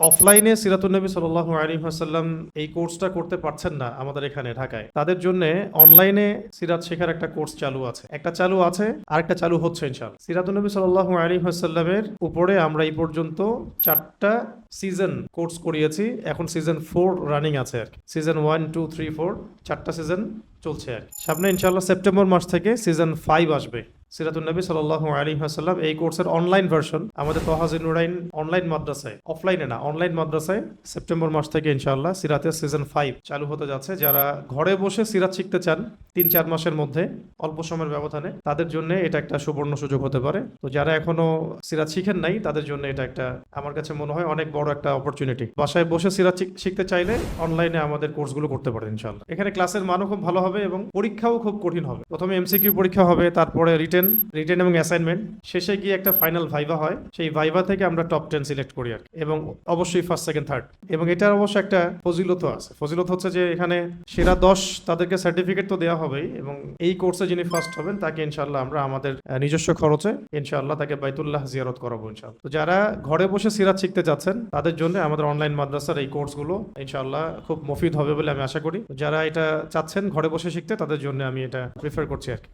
অফলাইনে সিরাতুন্নবী সাল্লাহ আলী হাসাল্লাম এই কোর্সটা করতে পারছেন না আমাদের এখানে, ঢাকায়। তাদের জন্য অনলাইনে সিরাত শেখার একটা কোর্স চালু আছে। একটা চালু আছে, আরেকটা চালু হচ্ছে ইনশাল সিরাতুন্নবী সাল্লাহ আলী হাসাল্লামের উপরে আমরা এই পর্যন্ত চারটা সিজন কোর্স করিয়েছি। এখন সিজন ফোর রানিং আছে আর season one, two, three, four, চারটা সিজন চলছে আর। সামনে ইনশাল্লাহ সেপ্টেম্বর মাস থেকে সিজন ফাইভ আসবে। সিরাতুন্নবী সাল্লাহ আলী হাসাল্লাম এই কোর্সের অনলাইন ভার্সন আমাদের তহাজিন নুরাইন অনলাইন মাদ্রাসায় অফলাইনে না অনলাইন মাদ্রাসায় সেপ্টেম্বর মাস থেকে ইনশাআল্লাহ সিরাতের সিজন ফাইভ চালু হতে যাচ্ছে। যারা ঘরে বসে সিরাত শিখতে চান, তিন চার মাসের মধ্যে অল্প সময়ের ব্যবধানে, তাদের জন্য এটা একটা সুবর্ণ সুযোগ হতে পারে। তো যারা এখনও সিরাত শিখেন নাই, তাদের জন্য এটা একটা, আমার কাছে মনে হয় অনেক বড় একটা অপরচুনিটি বাসায় বসে সিরাত শিখতে চাইলে অনলাইনে আমাদের কোর্সগুলো করতে পারেন ইনশাআল্লাহ। এখানে ক্লাসের মানও খুব ভালো হবে এবং পরীক্ষাও খুব কঠিন হবে। প্রথমে এমসিকিউ পরীক্ষা হবে, তারপরে রিটেন রিটেন রিটেন এবং অ্যাসাইনমেন্ট শেষে গিয়ে একটা ফাইনাল ভাইভা হয়। সেই ভাইভা থেকে আমরা টপ টেন সিলেক্ট করি আর। এবং অবশ্যই ফার্স্ট সেকেন্ড থার্ড এবং এটার অবশ্য একটা ফজিলত আছে। ফজিলত হচ্ছে যে এখানে সেরা দশ তাদেরকে সার্টিফিকেট তো দেওয়া হবেই এবং এই কোর্সে যিনি ফার্স্ট হবেন, তাকে ইনশাল্লাহ আমরা আমাদের নিজস্ব খরচে ইনশাআল্লাহ তাকে বাইতুল্লাহ জিয়ারত করাবো ইনশাআল্লাহ। তো যারা ঘরে বসে সিরাত শিখতে যাচ্ছেন, তাদের জন্য আমাদের অনলাইন মাদ্রাসার এই কোর্সগুলো ইনশাআল্লাহ খুব মফিদ হবে বলে আমি আশা করি। যারা এটা চাচ্ছেন ঘরে বসে শিখতে, তাদের জন্য আমি এটা প্রিফার করছি আর কি।